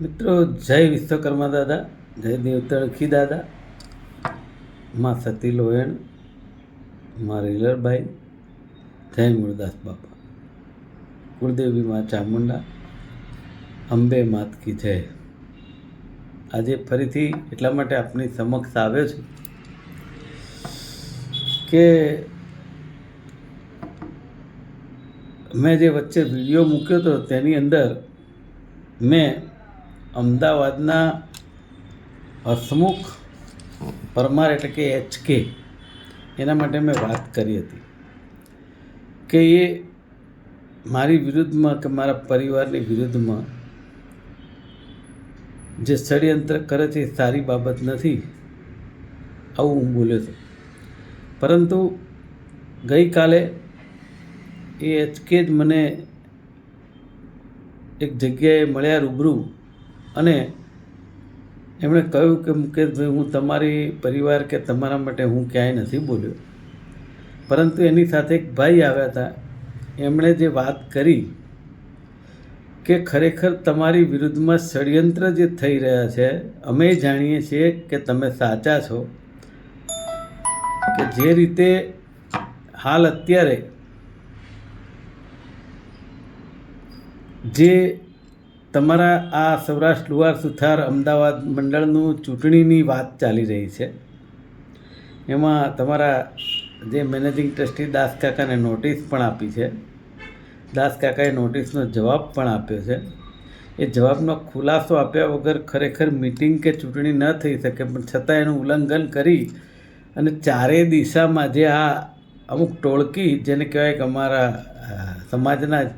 મિત્રો, જય વિશ્વકર્મા દાદા, જય દેવતળખી દાદા, માં સતી લોહેણમાં રીલરભાઈ, જય મુરદાસ બાપા, કુળદેવી માં ચામુંડા, અંબે માત કી જય. આજે ફરીથી એટલા માટે આપની સમક્ષ આવ્યો છે કે મેં જે વચ્ચે વીડિયો મૂક્યો હતો તેની અંદર મેં અમદાવાદના હસમુખ પરમાર એટલે કે એચકે એના માટે મેં વાત કરી હતી કે એ મારી વિરુદ્ધમાં કે મારા પરિવારની વિરુદ્ધમાં જે ષડયંત્ર કરે છે એ સારી બાબત નથી આવું હું બોલ્યો હતો પરંતુ ગઈકાલે એ એચકે જ મને એક જગ્યાએ મળ્યા રૂબરૂ અને એમણે કહ્યું કે મુકેશભાઈ, હું તમારી પરિવાર કે તમારા માટે હું ક્યાંય નથી બોલ્યો. પરંતુ એની સાથે એક ભાઈ આવ્યા હતા. એમણે જે વાત કરી કે ખરેખર તમારી વિરુદ્ધમાં ષડયંત્ર જે થઈ રહ્યા છે, અમે જાણીએ છીએ કે તમે સાચા છો. કે જે રીતે હાલ અત્યારે જે તમારા આ સૌરાષ્ટ્ર લુહાર સુથાર અમદાવાદ મંડળનું ચૂંટણીની વાત ચાલી રહી છે. એમાં તમારા જે મેનેજિંગ ટ્રસ્ટી દાસ કાકાને નોટિસ પણ આપી છે. દાસ કાકાએ નોટિસનો જવાબ પણ આપ્યો છે. એ જવાબનો ખુલાસો આપ્યા વગર ખરેખર મિટિંગ કે ચૂંટણી ન થઈ શકે, પણ છતાં એનું ઉલ્લંઘન કરી અને ચારેય દિશામાં જે આ અમુક ટોળકી, જેને કહેવાય કે અમારા સમાજના જ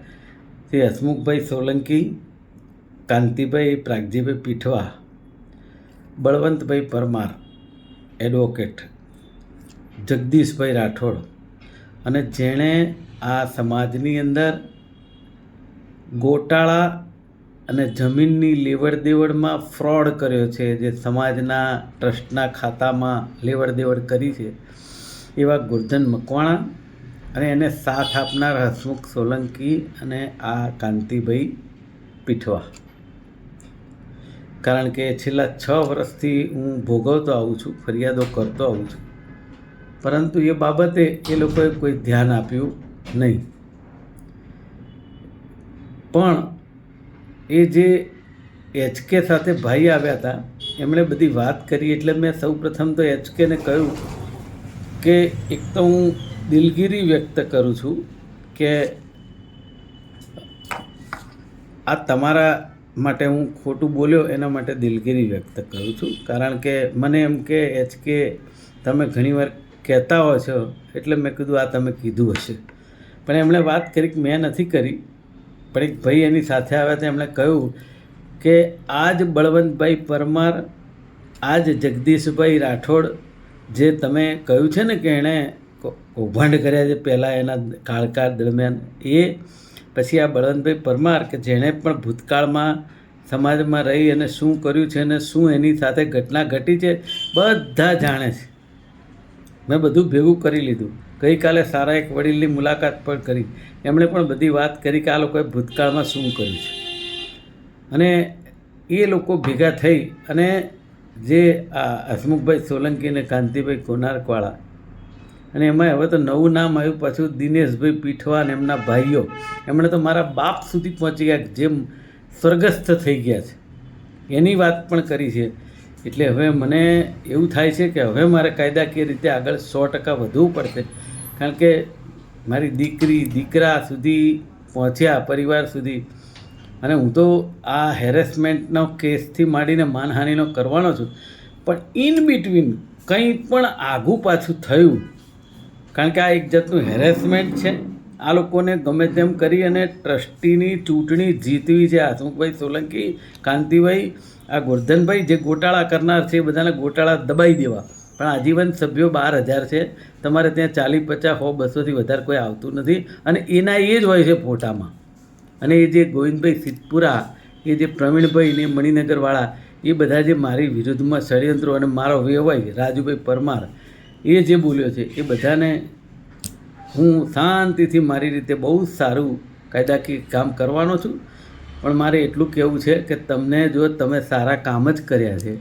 શ્રી હસમુખભાઈ સોલંકી કાંતિભાઈ પ્રાગજીભાઈ પીઠવા, બળવંતભાઈ પરમાર એડવોકેટ જગદીશભાઈ રાઠોડ અને જેણે આ સમાજની અંદર ગોટાળા અને જમીનની લેવડ દેવડમાં ફ્રોડ કર્યો છે, જે સમાજના ટ્રસ્ટના ખાતામાં લેવડ દેવડ કરી છે, એવા ગુર્જન મકવાણા અને એને સાથ આપનાર હસમુખ સોલંકી અને આ કાંતિભાઈ પીઠવા. કારણ કે છેલ્લા છ વર્ષથી હું ભોગવતો આવું છું, ફરિયાદો કરતો આવું છું. પરંતુ એ બાબતે એ લોકોએ કોઈ ધ્યાન આપ્યું નહીં. પણ એ જે એચકે સાથે ભાઈ આવ્યા હતા, એમણે બધી વાત કરી એટલે મેં સૌ પ્રથમ તો એચકેને કહ્યું કે એક તો હું દિલગીરી વ્યક્ત કરું છું કે આ તમારા માટે હું ખોટું બોલ્યો એના માટે દિલગીરી વ્યક્ત કરું છું. કારણ કે મને એમ કે, એચ કે, તમે ઘણીવાર કહેતા હો છો. એટલે મેં કીધું, આ તમે કીધું હશે. પણ એમણે વાત કરી કે મેં નથી કરી. પણ એક ભાઈ એની સાથે આવ્યા તે એમણે કહ્યું કે આ જ બળવંતભાઈ પરમાર આ જ જગદીશભાઈ રાઠોડ, જે તમે કહ્યું છે ને કે એણે કૌભાંડ કર્યા છે પહેલાં એના કાળકાળ દરમિયાન, એ પછી આ બળવંતભાઈ પરમાર કે જેણે પણ ભૂતકાળમાં સમાજમાં રહી અને શું કર્યું છે અને શું એની સાથે ઘટના ઘટી છે, બધા જાણે છે. મેં બધું ભેગું કરી લીધું. ગઈકાલે સારા એક વડીલની મુલાકાત પણ કરી. એમણે પણ બધી વાત કરી કે આ લોકોએ ભૂતકાળમાં શું કર્યું છે. અને એ લોકો ભેગા થઈ અને જે આ હસમુખભાઈ સોલંકી અને કાંતિભાઈ કોનારકવાળા અને એમાં હવે તો નવું નામ આવ્યું પાછું દિનેશભાઈ પીઠવા અને એમના ભાઈઓ. એમણે તો મારા બાપ સુધી પહોંચી ગયા જેમ સ્વર્ગસ્થ થઈ ગયા છે. એની વાત પણ કરી છે. એટલે હવે મને એવું થાય છે કે હવે મારે કાયદાકીય રીતે આગળ સો ટકા વધવું પડશે. કારણ કે મારી દીકરી, દીકરા સુધી પહોંચ્યા, પરિવાર સુધી. અને હું તો આ હેરેસમેન્ટનો કેસથી માંડીને માનહાનિનો કરવાનો છું. પણ ઇન બિટવીન કંઈ પણ આઘું પાછું થયું કારણ કે આ એક જાતનું હેરેસમેન્ટ છે. આ લોકોને ગમે તેમ કરી અને ટ્રસ્ટીની ચૂંટણી જીતવી છે. હસમુખભાઈ સોલંકી, કાંતિભાઈ, આ ગોરધનભાઈ જે ગોટાળા કરનાર છે એ બધાને ગોટાળા દબાઈ દેવા. પણ આજીવન સભ્યો બાર હજાર છે. તમારે ત્યાં ચાલી પચાસ હો બસોથી વધારે કોઈ આવતું નથી. અને એના એ જ હોય છે ફોટામાં. અને એ જે ગોવિંદભાઈ સિદ્ધપુરા, એ જે પ્રવીણભાઈ ને મણિનગરવાળા, એ બધા જે મારી વિરુદ્ધમાં ષડયંત્રો અને મારો વ્યવહાર રાજુભાઈ પરમાર એ જે બોલ્યો છે, એ બધાને હું શાંતિથી મારી રીતે બહુ જ સારું કાયદાકીય કામ કરવાનો છું. પણ મારે એટલું કહેવું છે કે તમને જો તમે સારા કામ જ કર્યા છે,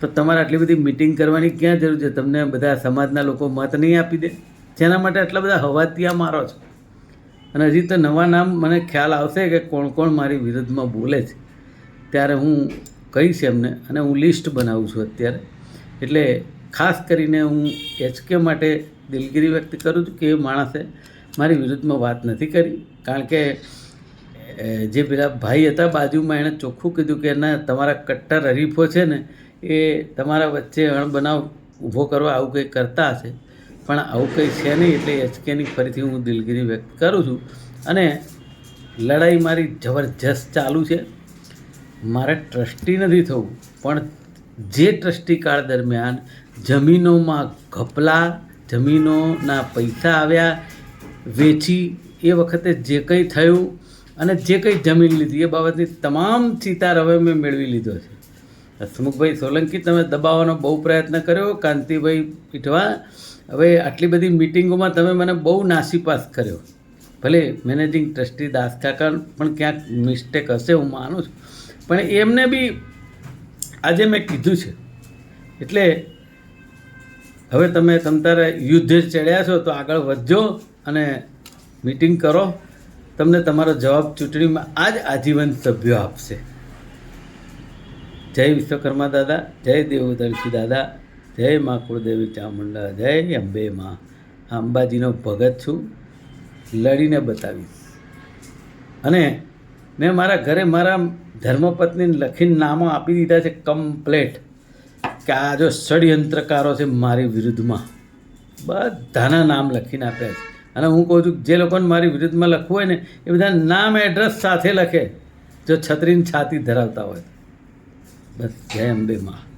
તો તમારે આટલી બધી મિટિંગ કરવાની ક્યાં જરૂર છે? તમને બધા સમાજના લોકો મત નહીં આપી દે? જેના માટે આટલા બધા હવાતિયા મારો છો? અને હજી તો નવા નામ મને ખ્યાલ આવશે કે કોણ કોણ મારી વિરુદ્ધમાં બોલે છે. ત્યારે હું કહીશ એમને અને હું લિસ્ટ બનાવું છું અત્યારે. એટલે ખાસ કરીને હું એચકે માટે દિલગીરી વ્યક્ત કરું છું કે એ માણસે મારી વિરુદ્ધમાં વાત નથી કરી. કારણ કે જે પેલા ભાઈ હતા, બાજુમાં એણે ચોખ્ખું કીધું કે ના, તમારા કટ્ટર હરીફો છે ને, એ તમારા વચ્ચે અણબનાવ ઊભો કરવા આવું કંઈ કરતા હશે. પણ આવું કંઈ છે નહીં એટલે એચકેની ફરીથી હું દિલગીરી વ્યક્ત કરું છું. અને લડાઈ મારી જબરજસ્ત ચાલુ છે. મારે ટ્રસ્ટી નથી થવું. પણ જે ટ્રસ્ટી કાળ દરમિયાન જમીનોમાં ઘપલા, જમીનોના પૈસા આવ્યા, વેચી એ વખતે જે કંઈ થયું અને જે કંઈ જમીન લીધી એ બાબતની તમામ ચિતાર હવે મેં મેળવી લીધો છે. હસમુખભાઈ સોલંકી, તમે દબાવવાનો બહુ પ્રયત્ન કર્યો, કાંતિભાઈ પીઠવા, હવે આટલી બધી મિટિંગોમાં તમે મને બહુ નાસીપાસ કર્યો. ભલે મેનેજિંગ ટ્રસ્ટી દાસ કાકા પણ ક્યાંક મિસ્ટેક હશે, હું માનું છું. પણ એમને બી આજે મેં કીધું છે. એટલે હવે તમે તમ તારે યુદ્ધે ચડ્યા છો તો આગળ વધજો અને મિટિંગ કરો. તમને તમારો જવાબ ચૂંટણીમાં આ જ આજીવન સભ્યો આપશે. જય વિશ્વકર્મા દાદા, જય દેવદર્શી દાદા, જય મા કુળદેવી ચામુંડા, જય અંબે માં. અંબાજીનો ભગત છું. લડીને બતાવીશ. અને મેં મારા ઘરે મારા ધર્મપત્નીને લખીને નામો આપી દીધા છે કમ્પ્લેટ કે આ જો ષડયંત્રકારો છે મારી વિરુદ્ધમાં. બધાના નામ લખીને આપ્યા છે. અને હું કહું છું, જે લોકોને મારી વિરુદ્ધમાં લખવું હોય ને, એ બધા નામ એડ્રેસ સાથે લખે. જો છત્રીની છાતી ધરાવતા હોય બસ, જય અંબે માં